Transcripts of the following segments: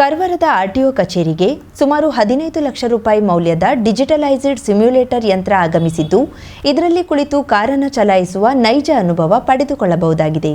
ಕರ್ವರದ RTO ಕಚೇರಿಗೆ ಸುಮಾರು ಹದಿನೈದು ಲಕ್ಷ ರೂಪಾಯಿ ಮೌಲ್ಯದ ಡಿಜಿಟಲೈಸ್ಡ್ ಸಿಮ್ಯುಲೇಟರ್ ಯಂತ್ರ ಆಗಮಿಸಿದ್ದು, ಇದರಲ್ಲಿ ಕುಳಿತು ಕಾರನ್ನು ಚಲಾಯಿಸುವ ನೈಜ ಅನುಭವ ಪಡೆದುಕೊಳ್ಳಬಹುದಾಗಿದೆ.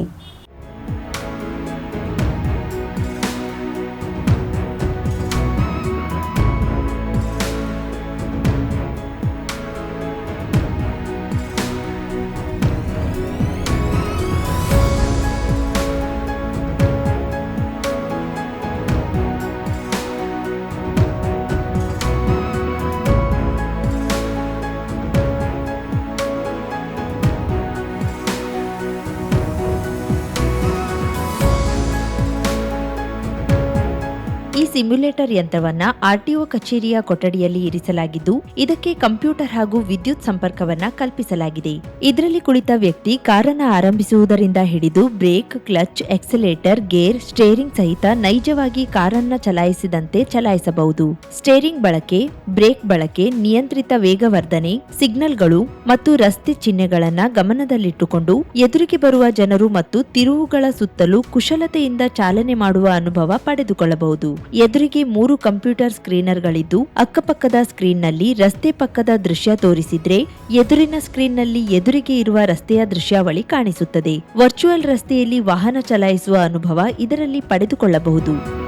ಈ ಸಿಮ್ಯುಲೇಟರ್ ಯಂತ್ರವನ್ನ ಆರ್ಟಿಒ ಕಚೇರಿಯ ಕೊಠಡಿಯಲ್ಲಿ ಇರಿಸಲಾಗಿದ್ದು, ಇದಕ್ಕೆ ಕಂಪ್ಯೂಟರ್ ಹಾಗೂ ವಿದ್ಯುತ್ ಸಂಪರ್ಕವನ್ನ ಕಲ್ಪಿಸಲಾಗಿದೆ. ಇದರಲ್ಲಿ ಕುಳಿತ ವ್ಯಕ್ತಿ ಕಾರನ್ನ ಆರಂಭಿಸುವುದರಿಂದ ಹಿಡಿದು brake, clutch, accelerator, gear, steering ಸಹಿತ ನೈಜವಾಗಿ ಕಾರನ್ನ ಚಲಾಯಿಸಿದಂತೆ ಚಲಾಯಿಸಬಹುದು. ಸ್ಟೇರಿಂಗ್ ಬಳಕೆ, ಬ್ರೇಕ್ ಬಳಕೆ, ನಿಯಂತ್ರಿತ ವೇಗವರ್ಧನೆ, ಸಿಗ್ನಲ್ಗಳು ಮತ್ತು ರಸ್ತೆ ಚಿಹ್ನೆಗಳನ್ನ ಗಮನದಲ್ಲಿಟ್ಟುಕೊಂಡು ಎದುರಿಗೆ ಬರುವ ಜನರು ಮತ್ತು ತಿರುವುಗಳ ಸುತ್ತಲೂ ಕುಶಲತೆಯಿಂದ ಚಾಲನೆ ಮಾಡುವ ಅನುಭವ ಪಡೆದುಕೊಳ್ಳಬಹುದು. ಎದುರಿಗೆ ಮೂರು ಕಂಪ್ಯೂಟರ್ ಸ್ಕ್ರೀನರ್ಗಳಿದ್ದು ಅಕ್ಕಪಕ್ಕದ ಸ್ಕ್ರೀನ್ನಲ್ಲಿ ರಸ್ತೆ ಪಕ್ಕದ ದೃಶ್ಯ ತೋರಿಸಿದ್ರೆ ಎದುರಿನ ಸ್ಕ್ರೀನ್ನಲ್ಲಿ ಎದುರಿಗೆ ಇರುವ ರಸ್ತೆಯ ದೃಶ್ಯಾವಳಿ ಕಾಣಿಸುತ್ತದೆ. ವರ್ಚುವಲ್ ರಸ್ತೆಯಲ್ಲಿ ವಾಹನ ಚಲಾಯಿಸುವ ಅನುಭವ ಇದರಲ್ಲಿ ಪಡೆದುಕೊಳ್ಳಬಹುದು.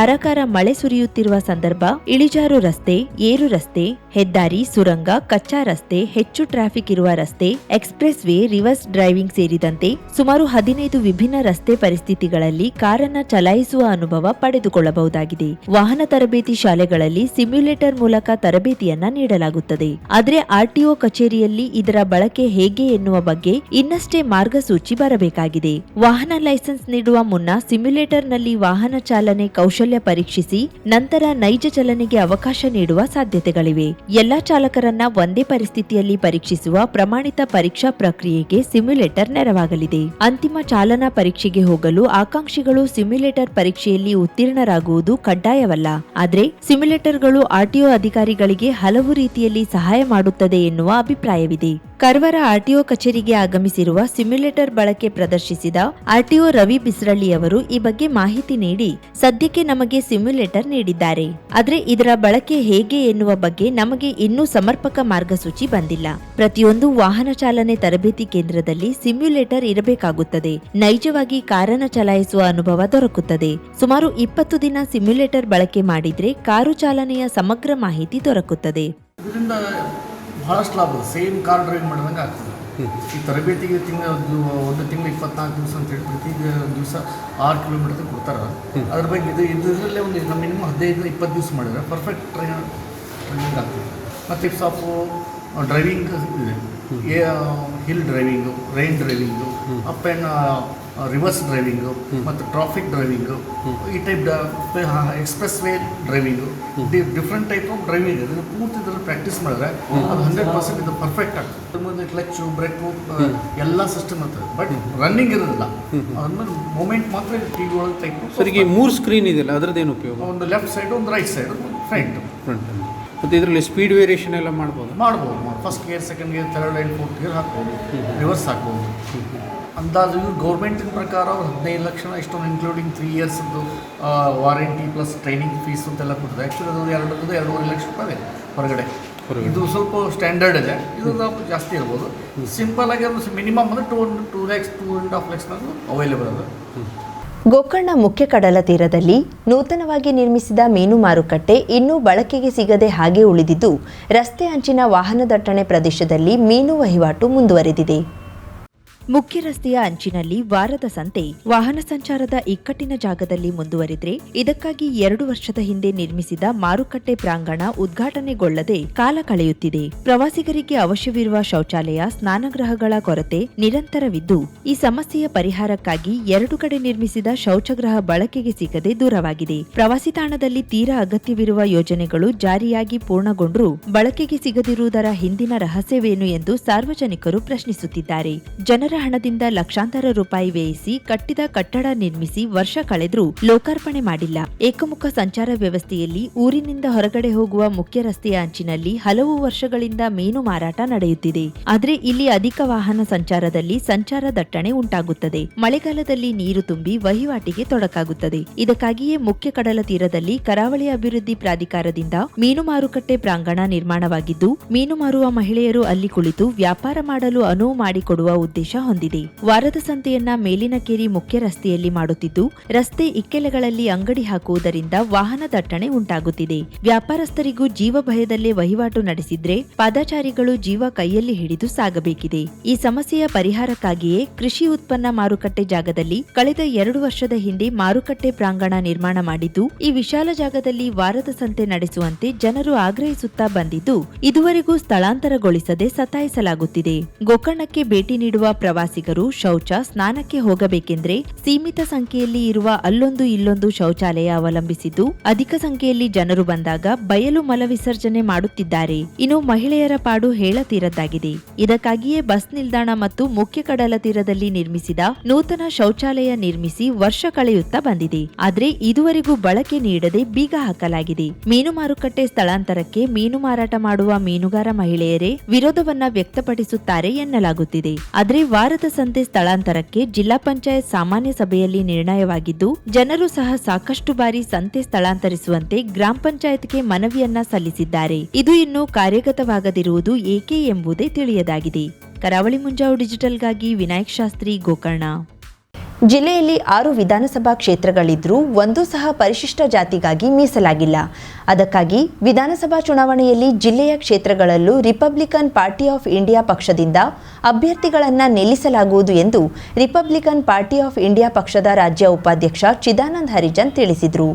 ಧಾರಾಕಾರ ಮಳೆ ಸುರಿಯುತ್ತಿರುವ ಸಂದರ್ಭ, ಇಳಿಜಾರು ರಸ್ತೆ, ಏರು ರಸ್ತೆ, ಹೆದ್ದಾರಿ, ಸುರಂಗ, ಕಚ್ಚಾ ರಸ್ತೆ, ಹೆಚ್ಚು ಟ್ರಾಫಿಕ್ ಇರುವ ರಸ್ತೆ ಎಕ್ಸ್ಪ್ರೆಸ್ ವೇ ರಿವರ್ಸ್ ಡ್ರೈವಿಂಗ್ ಸೇರಿದಂತೆ ಸುಮಾರು ಹದಿನೈದು ವಿಭಿನ್ನ ರಸ್ತೆ ಪರಿಸ್ಥಿತಿಗಳಲ್ಲಿ ಕಾರನ್ನ ಚಲಾಯಿಸುವ ಅನುಭವ ಪಡೆದುಕೊಳ್ಳಬಹುದಾಗಿದೆ. ವಾಹನ ತರಬೇತಿ ಶಾಲೆಗಳಲ್ಲಿ ಸಿಮ್ಯುಲೇಟರ್ ಮೂಲಕ ತರಬೇತಿಯನ್ನ ನೀಡಲಾಗುತ್ತದೆ. ಆದರೆ ಆರ್ಟಿಒ ಕಚೇರಿಯಲ್ಲಿ ಇದರ ಬಳಕೆ ಹೇಗೆ ಎನ್ನುವ ಬಗ್ಗೆ ಇನ್ನಷ್ಟೇ ಮಾರ್ಗಸೂಚಿ ಬರಬೇಕಾಗಿದೆ. ವಾಹನ ಲೈಸೆನ್ಸ್ ನೀಡುವ ಮುನ್ನ ಸಿಮ್ಯುಲೇಟರ್ನಲ್ಲಿ ವಾಹನ ಚಾಲನೆ ಕೌಶಲ್ಯ ಪರೀಕ್ಷಿಸಿ ನಂತರ ನೈಜ ಚಲನೆಗೆ ಅವಕಾಶ ನೀಡುವ ಸಾಧ್ಯತೆಗಳಿವೆ. ಎಲ್ಲಾ ಚಾಲಕರನ್ನ ಒಂದೇ ಪರಿಸ್ಥಿತಿಯಲ್ಲಿ ಪರೀಕ್ಷಿಸುವ ಪ್ರಮಾಣಿತ ಪರೀಕ್ಷಾ ಪ್ರಕ್ರಿಯೆಗೆ ಸಿಮ್ಯುಲೇಟರ್ ನೆರವಾಗಲಿದೆ. ಅಂತಿಮ ಚಾಲನಾ ಪರೀಕ್ಷೆಗೆ ಹೋಗಲು ಆಕಾಂಕ್ಷಿಗಳು ಸಿಮ್ಯುಲೇಟರ್ ಪರೀಕ್ಷೆಯಲ್ಲಿ ಉತ್ತೀರ್ಣರಾಗುವುದು ಕಡ್ಡಾಯವಲ್ಲ. ಆದರೆ ಸಿಮ್ಯುಲೇಟರ್ಗಳು ಆರ್ಟಿಒ ಅಧಿಕಾರಿಗಳಿಗೆ ಹಲವು ರೀತಿಯಲ್ಲಿ ಸಹಾಯ ಮಾಡುತ್ತದೆ ಎನ್ನುವ ಅಭಿಪ್ರಾಯವಿದೆ. ಕರ್ವರ ಆರ್ಟಿಒ ಕಚೇರಿಗೆ ಆಗಮಿಸಿರುವ ಸಿಮ್ಯುಲೇಟರ್ ಬಳಕೆ ಪ್ರದರ್ಶಿಸಿದ ಆರ್ಟಿಒ ರವಿ ಬಿಸ್ರಳ್ಳಿ ಅವರು ಈ ಬಗ್ಗೆ ಮಾಹಿತಿ ನೀಡಿ ಸದ್ಯಕ್ಕೆ ನಮಗೆ ಸಿಮ್ಯುಲೇಟರ್ ನೀಡಿದ್ದಾರೆ. ಆದರೆ ಇದರ ಬಳಕೆ ಹೇಗೆ ಎನ್ನುವ ಬಗ್ಗೆ ನಮಗೆ ಇನ್ನೂ ಸಮರ್ಪಕ ಮಾರ್ಗಸೂಚಿ ಬಂದಿಲ್ಲ. ಪ್ರತಿಯೊಂದು ವಾಹನ ಚಾಲನೆ ತರಬೇತಿ ಕೇಂದ್ರದಲ್ಲಿ ಸಿಮ್ಯುಲೇಟರ್ ಇರಬೇಕಾಗುತ್ತದೆ. ನೈಜವಾಗಿ ಕಾರನ್ನು ಚಲಾಯಿಸುವ ಅನುಭವ ದೊರಕುತ್ತದೆ. ಸುಮಾರು ಇಪ್ಪತ್ತು ದಿನ ಸಿಮ್ಯುಲೇಟರ್ ಬಳಕೆ ಮಾಡಿದ್ರೆ ಕಾರು ಚಾಲನೆಯ ಸಮಗ್ರ ಮಾಹಿತಿ ದೊರಕುತ್ತದೆ. ಭಾಳಷ್ಟು ಲಾಭ. ಸೇಮ್ ಕಾರ್ ಡ್ರೈವ್ ಮಾಡಿದಂಗೆ ಆಗ್ತದೆ. ಈ ತರಬೇತಿಗೆ ತಿಂಗಳ ಒಂದು ತಿಂಗಳು ಇಪ್ಪತ್ನಾಲ್ಕು ದಿವಸ ಅಂತ ಹೇಳಿ ಪ್ರತಿ ದಿವಸ ಆರು ಕಿಲೋಮೀಟರ್ ಕೊಡ್ತಾರೆ. ಅದ್ರ ಬಗ್ಗೆ ಇದು ಇದರಲ್ಲೇ ಒಂದು ನಮ್ಮ ಮಿನಿಮಮ್ ಹದಿನೈದು ಇಪ್ಪತ್ತು ದಿವಸ ಮಾಡಿದ್ರೆ ಪರ್ಫೆಕ್ಟ್ ಟ್ರೈನ್ ಟ್ರೈನಿಂಗ್ ಆಗ್ತದೆ. ಮತ್ತು ಟಿಪ್ಸ್ ಆಫ್ ಡ್ರೈವಿಂಗ್ ಇದೆ. Hill driving rain driving up and reverse driving ಮತ್ತು ಟ್ರಾಫಿಕ್ ಡ್ರೈವಿಂಗು ಈ type expressway driving different type of driving ಇದನ್ನು ಪೂರ್ತಿ ಇದರಲ್ಲಿ ಪ್ರಾಕ್ಟೀಸ್ ಮಾಡಿದ್ರೆ ಅದು ಹಂಡ್ರೆಡ್ ಪರ್ಸೆಂಟ್ ಇದು ಪರ್ಫೆಕ್ಟ್ ಆಗ್ತದೆ ಮುಂದೆ ಕ್ಲಚ್ಚು ಬ್ರೇಕು ಎಲ್ಲ ಸಿಸ್ಟಮ್ ಇರ್ತದೆ ಬಟ್ ರನ್ನಿಂಗ್ ಇರೋದಿಲ್ಲ. ಅದ್ಮೇಲೆ ಮೂಮೆಂಟ್ ಮಾತ್ರ ಟಿ ವಿ ಒಳಗೆ ಟೈಪ್ ಸರಿಗೆ ಈಗ ಮೂರು ಸ್ಕ್ರೀನ್ ಇದೆಯಲ್ಲ ಅದರದ್ದೇನು ಉಪಯೋಗ? ಒಂದು ಲೆಫ್ಟ್ ಸೈಡ್ ಒಂದು ರೈಟ್ ಸೈಡ್ ಫ್ರಂಟ್ ಫ್ರಂಟ್ ಮತ್ತು ಇದರಲ್ಲಿ ಸ್ಪೀಡ್ ವೇರಿಯೇಷನ್ ಎಲ್ಲ ಮಾಡ್ಬೋದು? ಮಾಡ್ಬೋದು. First gear second gear third and fourth gear ಹಾಕ್ಬೋದು. ರಿವರ್ಸ್ ಹಾಕ್ಬೋದು. ಅಂದಾಜು ಇವ್ರು ಗೌರ್ಮೆಂಟಿನ ಪ್ರಕಾರ ಅವ್ರು ಹದಿನೈದು ಲಕ್ಷ ಇಷ್ಟೊಂದು ಇನ್ಕ್ಲೂಡಿಂಗ್ ತ್ರೀ ಇಯರ್ಸ್ದು ವಾರಂಟಿ ಪ್ಲಸ್ ಟ್ರೈನಿಂಗ್ ಫೀಸ್ ಅಂತೆಲ್ಲ ಕೊಡ್ತದೆ. ಆ್ಯಕ್ಚುಲಿ ಅದು ಎರಡು ಎರಡೂವರೆ ಲಕ್ಷ ರೂಪಾಯಿ ಹೊರಗಡೆ. ಇದು ಸ್ವಲ್ಪ ಸ್ಟ್ಯಾಂಡರ್ಡ್ ಇದೆ. ಇದು ಸ್ವಲ್ಪ ಜಾಸ್ತಿ ಇರ್ಬೋದು. ಸಿಂಪಲ್ ಆಗಿ ಅದು ಮಿನಿಮಮ್ ಅಂದರೆ two two lakhs two and half ಲ್ಯಾಕ್ಸ್ನಾಗೂ available ಅದು. ಗೋಕರ್ಣ ಮುಖ್ಯ ಕಡಲ ತೀರದಲ್ಲಿ ನೂತನವಾಗಿ ನಿರ್ಮಿಸಿದ ಮೀನು ಮಾರುಕಟ್ಟೆ ಇನ್ನೂ ಬಳಕೆಗೆ ಸಿಗದೆ ಹಾಗೆ ಉಳಿದಿದ್ದು ರಸ್ತೆ ಅಂಚಿನ ವಾಹನ ದಟ್ಟಣೆ ಪ್ರದೇಶದಲ್ಲಿ ಮೀನು ವಹಿವಾಟು ಮುಂದುವರೆದಿದೆ. ಮುಖ್ಯ ರಸ್ತೆಯ ಅಂಚಿನಲ್ಲಿ ವಾರದ ಸಂತೆ ವಾಹನ ಸಂಚಾರದ ಇಕ್ಕಟ್ಟಿನ ಜಾಗದಲ್ಲಿ ಮುಂದುವರಿದ್ರೆ ಇದಕ್ಕಾಗಿ ಎರಡು ವರ್ಷದ ಹಿಂದೆ ನಿರ್ಮಿಸಿದ ಮಾರುಕಟ್ಟೆ ಪ್ರಾಂಗಣ ಉದ್ಘಾಟನೆಗೊಳ್ಳದೆ ಕಾಲ ಕಳೆಯುತ್ತಿದೆ. ಪ್ರವಾಸಿಗರಿಗೆ ಅವಶ್ಯವಿರುವ ಶೌಚಾಲಯ, ಸ್ನಾನಗೃಹಗಳ ಕೊರತೆ ನಿರಂತರವಿದ್ದು, ಈ ಸಮಸ್ಯೆಯ ಪರಿಹಾರಕ್ಕಾಗಿ ಎರಡು ಕಡೆ ನಿರ್ಮಿಸಿದ ಶೌಚಗೃಹ ಬಳಕೆಗೆ ಸಿಗದೆ ದೂರವಾಗಿದೆ. ಪ್ರವಾಸಿ ತಾಣದಲ್ಲಿ ತೀರಾ ಅಗತ್ಯವಿರುವ ಯೋಜನೆಗಳು ಜಾರಿಯಾಗಿ ಪೂರ್ಣಗೊಂಡರೂ ಬಳಕೆಗೆ ಸಿಗದಿರುವುದರ ಹಿಂದಿನ ರಹಸ್ಯವೇನು ಎಂದು ಸಾರ್ವಜನಿಕರು ಪ್ರಶ್ನಿಸುತ್ತಿದ್ದಾರೆ. ಜನರ ಹಣದಿಂದ ಲಕ್ಷಾಂತರ ರೂಪಾಯಿ ವ್ಯಯಿಸಿ ಕಟ್ಟಿದ ಕಟ್ಟಡ ನಿರ್ಮಿಸಿ ವರ್ಷ ಕಳೆದರೂ ಲೋಕಾರ್ಪಣೆ ಮಾಡಿಲ್ಲ. ಏಕಮುಖ ಸಂಚಾರ ವ್ಯವಸ್ಥೆಯಲ್ಲಿ ಊರಿನಿಂದ ಹೊರಗಡೆ ಹೋಗುವ ಮುಖ್ಯ ರಸ್ತೆಯ ಅಂಚಿನಲ್ಲಿ ಹಲವು ವರ್ಷಗಳಿಂದ ಮೀನು ಮಾರಾಟ ನಡೆಯುತ್ತಿದೆ. ಆದರೆ ಇಲ್ಲಿ ಅಧಿಕ ವಾಹನ ಸಂಚಾರದಲ್ಲಿ ಸಂಚಾರ ದಟ್ಟಣೆ ಉಂಟಾಗುತ್ತದೆ. ಮಳೆಗಾಲದಲ್ಲಿ ನೀರು ತುಂಬಿ ವಹಿವಾಟಿಗೆ ತೊಡಕಾಗುತ್ತದೆ. ಇದಕ್ಕಾಗಿಯೇ ಮುಖ್ಯ ಕಡಲ ತೀರದಲ್ಲಿ ಕರಾವಳಿ ಅಭಿವೃದ್ಧಿ ಪ್ರಾಧಿಕಾರದಿಂದ ಮೀನು ಮಾರುಕಟ್ಟೆ ಪ್ರಾಂಗಣ ನಿರ್ಮಾಣವಾಗಿದ್ದು, ಮೀನು ಮಾರುವ ಮಹಿಳೆಯರು ಅಲ್ಲಿ ಕುಳಿತು ವ್ಯಾಪಾರ ಮಾಡಲು ಅನುವು ಮಾಡಿಕೊಡುವ ಉದ್ದೇಶ ಹೊಂದಿದೆ. ವಾರದ ಸಂತೆಯನ್ನ ಮೇಲಿನಕೇರಿ ಮುಖ್ಯ ರಸ್ತೆಯಲ್ಲಿ ಮಾಡುತ್ತಿದ್ದು, ರಸ್ತೆ ಇಕ್ಕೆಲೆಗಳಲ್ಲಿ ಅಂಗಡಿ ಹಾಕುವುದರಿಂದ ವಾಹನ ದಟ್ಟಣೆ ಉಂಟಾಗುತ್ತಿದೆ. ವ್ಯಾಪಾರಸ್ಥರಿಗೂ ಜೀವ ಭಯದಲ್ಲೇ ವಹಿವಾಟು ನಡೆಸಿದ್ರೆ ಪಾದಾಚಾರಿಗಳು ಜೀವ ಕೈಯಲ್ಲಿ ಹಿಡಿದು ಸಾಗಬೇಕಿದೆ. ಈ ಸಮಸ್ಯೆಯ ಪರಿಹಾರಕ್ಕಾಗಿಯೇ ಕೃಷಿ ಉತ್ಪನ್ನ ಮಾರುಕಟ್ಟೆ ಜಾಗದಲ್ಲಿ ಕಳೆದ ಎರಡು ವರ್ಷದ ಹಿಂದೆ ಮಾರುಕಟ್ಟೆ ಪ್ರಾಂಗಣ ನಿರ್ಮಾಣ ಮಾಡಿದ್ದು, ಈ ವಿಶಾಲ ಜಾಗದಲ್ಲಿ ವಾರದ ಸಂತೆ ನಡೆಸುವಂತೆ ಜನರು ಆಗ್ರಹಿಸುತ್ತಾ ಬಂದಿದ್ದು, ಇದುವರೆಗೂ ಸ್ಥಳಾಂತರಗೊಳಿಸದೆ ಸತಾಯಿಸಲಾಗುತ್ತಿದೆ. ಗೋಕರ್ಣಕ್ಕೆ ಭೇಟಿ ನೀಡುವ ಪ್ರವಾಸಿಗರು ಶೌಚ ಸ್ನಾನಕ್ಕೆ ಹೋಗಬೇಕೆಂದ್ರೆ ಸೀಮಿತ ಸಂಖ್ಯೆಯಲ್ಲಿ ಇರುವ ಅಲ್ಲೊಂದು ಇಲ್ಲೊಂದು ಶೌಚಾಲಯ ಅವಲಂಬಿಸಿದ್ದು ಅಧಿಕ ಸಂಖ್ಯೆಯಲ್ಲಿ ಜನರು ಬಂದಾಗ ಬಯಲು ಮಲವಿಸರ್ಜನೆ ಮಾಡುತ್ತಿದ್ದಾರೆ. ಇನ್ನು ಮಹಿಳೆಯರ ಪಾಡು ಹೇಳತೀರದ್ದಾಗಿದೆ. ಇದಕ್ಕಾಗಿಯೇ ಬಸ್ ನಿಲ್ದಾಣ ಮತ್ತು ಮುಖ್ಯ ಕಡಲ ತೀರದಲ್ಲಿ ನಿರ್ಮಿಸಿದ ನೂತನ ಶೌಚಾಲಯ ನಿರ್ಮಿಸಿ ವರ್ಷ ಕಳೆಯುತ್ತಾ ಬಂದಿದೆ. ಆದರೆ ಇದುವರೆಗೂ ಬಳಕೆ ನೀಡದೆ ಬೀಗ ಹಾಕಲಾಗಿದೆ. ಮೀನು ಮಾರುಕಟ್ಟೆ ಸ್ಥಳಾಂತರಕ್ಕೆ ಮೀನು ಮಾರಾಟ ಮಾಡುವ ಮೀನುಗಾರ ಮಹಿಳೆಯರೇ ವಿರೋಧವನ್ನ ವ್ಯಕ್ತಪಡಿಸುತ್ತಾರೆ ಎನ್ನಲಾಗುತ್ತಿದೆ. ಆದ್ರೆ ವಾರದ ಸಂತೆ ಸ್ಥಳಾಂತರಕ್ಕೆ ಜಿಲ್ಲಾ ಪಂಚಾಯತ್ ಸಾಮಾನ್ಯ ಸಭೆಯಲ್ಲಿ ನಿರ್ಣಯವಾಗಿದ್ದು, ಜನರು ಸಹ ಸಾಕಷ್ಟು ಬಾರಿ ಸಂತೆ ಸ್ಥಳಾಂತರಿಸುವಂತೆ ಗ್ರಾಮ ಪಂಚಾಯತ್ಗೆ ಮನವಿಯನ್ನ ಸಲ್ಲಿಸಿದ್ದಾರೆ. ಇದು ಇನ್ನೂ ಕಾರ್ಯಗತವಾಗದಿರುವುದು ಏಕೆ ಎಂಬುದೇ ತಿಳಿಯದಾಗಿದೆ. ಕರಾವಳಿ ಮುಂಜಾವು ಡಿಜಿಟಲ್ಗಾಗಿ ವಿನಾಯಕ್ ಶಾಸ್ತ್ರಿ ಗೋಕರ್ಣ. ಜಿಲ್ಲೆಯಲ್ಲಿ ಆರು ವಿಧಾನಸಭಾ ಕ್ಷೇತ್ರಗಳಿದ್ರೂ ಒಂದೂ ಸಹ ಪರಿಶಿಷ್ಟ ಜಾತಿಗಾಗಿ ಮೀಸಲಾಗಿಲ್ಲ. ಅದಕ್ಕಾಗಿ ವಿಧಾನಸಭಾ ಚುನಾವಣೆಯಲ್ಲಿ ಜಿಲ್ಲೆಯ ಕ್ಷೇತ್ರಗಳಲ್ಲೂ ರಿಪಬ್ಲಿಕನ್ ಪಾರ್ಟಿ ಆಫ್ ಇಂಡಿಯಾ ಪಕ್ಷದಿಂದ ಅಭ್ಯರ್ಥಿಗಳನ್ನು ನಿಲ್ಲಿಸಲಾಗುವುದು ಎಂದು ರಿಪಬ್ಲಿಕನ್ ಪಾರ್ಟಿ ಆಫ್ ಇಂಡಿಯಾ ಪಕ್ಷದ ರಾಜ್ಯ ಉಪಾಧ್ಯಕ್ಷ ಚಿದಾನಂದ್ ಹರಿಜನ್ ತಿಳಿಸಿದರು.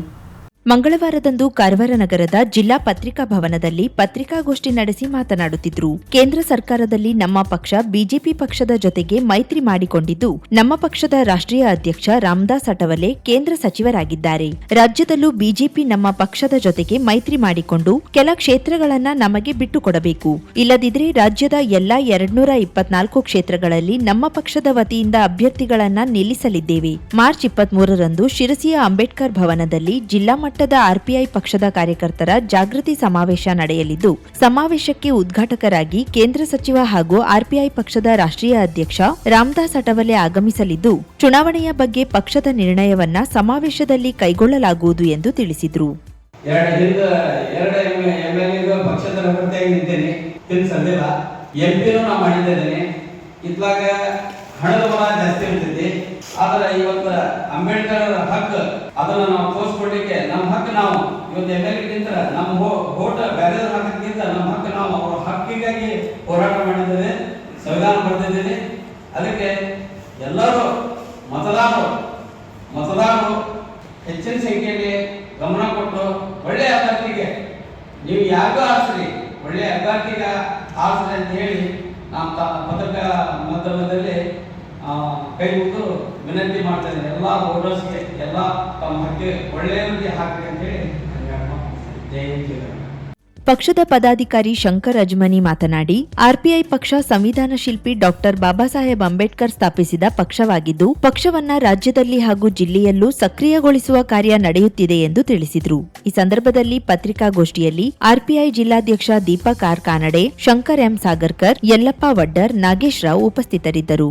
ಮಂಗಳವಾರದಂದು ಕಾರವಾರ ನಗರದ ಜಿಲ್ಲಾ ಪತ್ರಿಕಾ ಭವನದಲ್ಲಿ ಪತ್ರಿಕಾಗೋಷ್ಠಿ ನಡೆಸಿ ಮಾತನಾಡುತ್ತಿದ್ರು. ಕೇಂದ್ರ ಸರ್ಕಾರದಲ್ಲಿ ನಮ್ಮ ಪಕ್ಷ, ಬಿಜೆಪಿ ಪಕ್ಷದ ಜೊತೆಗೆ ಮೈತ್ರಿ ಮಾಡಿಕೊಂಡಿದ್ದು, ನಮ್ಮ ಪಕ್ಷದ ರಾಷ್ಟ್ರೀಯ ಅಧ್ಯಕ್ಷ ರಾಮದಾಸ್ ಅಟವಲೆ ಕೇಂದ್ರ ಸಚಿವರಾಗಿದ್ದಾರೆ. ರಾಜ್ಯದಲ್ಲೂ ಬಿಜೆಪಿ ನಮ್ಮ ಪಕ್ಷದ ಜೊತೆಗೆ ಮೈತ್ರಿ ಮಾಡಿಕೊಂಡು ಕೆಲ ಕ್ಷೇತ್ರಗಳನ್ನ ನಮಗೆ ಬಿಟ್ಟುಕೊಡಬೇಕು. ಇಲ್ಲದಿದ್ರೆ ರಾಜ್ಯದ ಎಲ್ಲಾ ಎರಡ್ನೂರ ಇಪ್ಪತ್ನಾಲ್ಕು ಕ್ಷೇತ್ರಗಳಲ್ಲಿ ನಮ್ಮ ಪಕ್ಷದ ವತಿಯಿಂದ ಅಭ್ಯರ್ಥಿಗಳನ್ನ ನಿಲ್ಲಿಸಲಿದ್ದೇವೆ. ಮಾರ್ಚ್ ಇಪ್ಪತ್ಮೂರರಂದು ಶಿರಸಿಯ ಅಂಬೇಡ್ಕರ್ ಭವನದಲ್ಲಿ ಜಿಲ್ಲಾ ಮಟ್ಟದ ಆರ್ಪಿಐ ಪಕ್ಷದ ಕಾರ್ಯಕರ್ತರ ಜಾಗೃತಿ ಸಮಾವೇಶ ನಡೆಯಲಿದ್ದು, ಸಮಾವೇಶಕ್ಕೆ ಉದ್ಘಾಟಕರಾಗಿ ಕೇಂದ್ರ ಸಚಿವ ಹಾಗೂ ಆರ್ಪಿಐ ಪಕ್ಷದ ರಾಷ್ಟ್ರೀಯ ಅಧ್ಯಕ್ಷ ರಾಮದಾಸ್ ಅಟವಲೆ ಆಗಮಿಸಲಿದ್ದು, ಚುನಾವಣೆಯ ಬಗ್ಗೆ ಪಕ್ಷದ ನಿರ್ಣಯವನ್ನ ಸಮಾವೇಶದಲ್ಲಿ ಕೈಗೊಳ್ಳಲಾಗುವುದು ಎಂದು ತಿಳಿಸಿದರು. ಹಣದ ಬಲ ಜಾಸ್ತಿ ಇರ್ತೈತಿ. ಆದ್ರೆ ಇವತ್ತು ಅಂಬೇಡ್ಕರ್ ಹಕ್ಕು ಅದನ್ನ ನಾವು ತೋರಿಸ್ಕೊಡ್ಲಿಕ್ಕೆ ನಮ್ಮ ಹಕ್ಕು ನಾವು. ಇವತ್ತು ಎಲ್ಲರಿಗಿಂತ ನಮ್ಮ ಹೋಟ ಬೇರೆ ಹಕ್ಕಿಂತ ನಮ್ಮ ಹಕ್ಕು ನಾವು ಅವರ ಹಕ್ಕಿಗಾಗಿ ಹೋರಾಟ ಮಾಡಿದ್ದೇವೆ, ಸಂವಿಧಾನ ಬರೆದಿದ್ದೇನೆ ಅದಕ್ಕೆ ಎಲ್ಲರೂ ಮತದಾರರು ಮತದಾರರು ಹೆಚ್ಚಿನ ಸಂಖ್ಯೆಯಲ್ಲಿ ಗಮನ ಕೊಟ್ಟು ಒಳ್ಳೆಯ ಅಭ್ಯರ್ಥಿಗೆ ನೀವು ಯಾರಿಗೂ ಆರಿಸ್ರಿ ಒಳ್ಳೆಯ ಅಭ್ಯರ್ಥಿಗೆ ಆರಿಸ್ರಿ ಅಂತ ಹೇಳಿ, ನಮ್ಮ ಪತ್ರಿಕಾ ಮಾಧ್ಯಮದಲ್ಲಿ ಕೈ ಮುಗಿದು ವಿನಂತಿ ಮಾಡ್ತಾನೆ, ಎಲ್ಲ ಓಡರ್ಸ್ಗೆ ಎಲ್ಲ ತಮ್ಮ ಹಕ್ಕಿ ಒಳ್ಳೆಯವರಿಗೆ ಹಾಕಿ ಅಂತ ಹೇಳಿ ನನ್ನ ಹೇಳ್ಕೊಂಡು ಜೈ ಹಿಂದ್, ಜೈ ಕರ್ನಾಟಕ. ಪಕ್ಷದ ಪದಾಧಿಕಾರಿ ಶಂಕರ್ ಅಜ್ಮನಿ ಮಾತನಾಡಿ ಆರ್ಪಿಐ ಪಕ್ಷ ಸಂವಿಧಾನ ಶಿಲ್ಪಿ ಡಾಕ್ಟರ್ ಬಾಬಾ ಸಾಹೇಬ್ ಅಂಬೇಡ್ಕರ್ ಸ್ಥಾಪಿಸಿದ ಪಕ್ಷವಾಗಿದ್ದು, ಪಕ್ಷವನ್ನ ರಾಜ್ಯದಲ್ಲಿ ಹಾಗೂ ಜಿಲ್ಲೆಯಲ್ಲೂ ಸಕ್ರಿಯಗೊಳಿಸುವ ಕಾರ್ಯ ನಡೆಯುತ್ತಿದೆ ಎಂದು ತಿಳಿಸಿದರು. ಈ ಸಂದರ್ಭದಲ್ಲಿ ಪತ್ರಿಕಾಗೋಷ್ಠಿಯಲ್ಲಿ ಆರ್ಪಿಐ ಜಿಲ್ಲಾಧ್ಯಕ್ಷ ದೀಪಕ್ ಆರ್. ಕಾನಡೆ ಶಂಕರ್ ಎಂ. ಸಾಗರ್ಕರ್, ಯಲ್ಲಪ್ಪ ವಡ್ಡರ್, ನಾಗೇಶ್ ರಾವ್ ಉಪಸ್ಥಿತರಿದ್ದರು.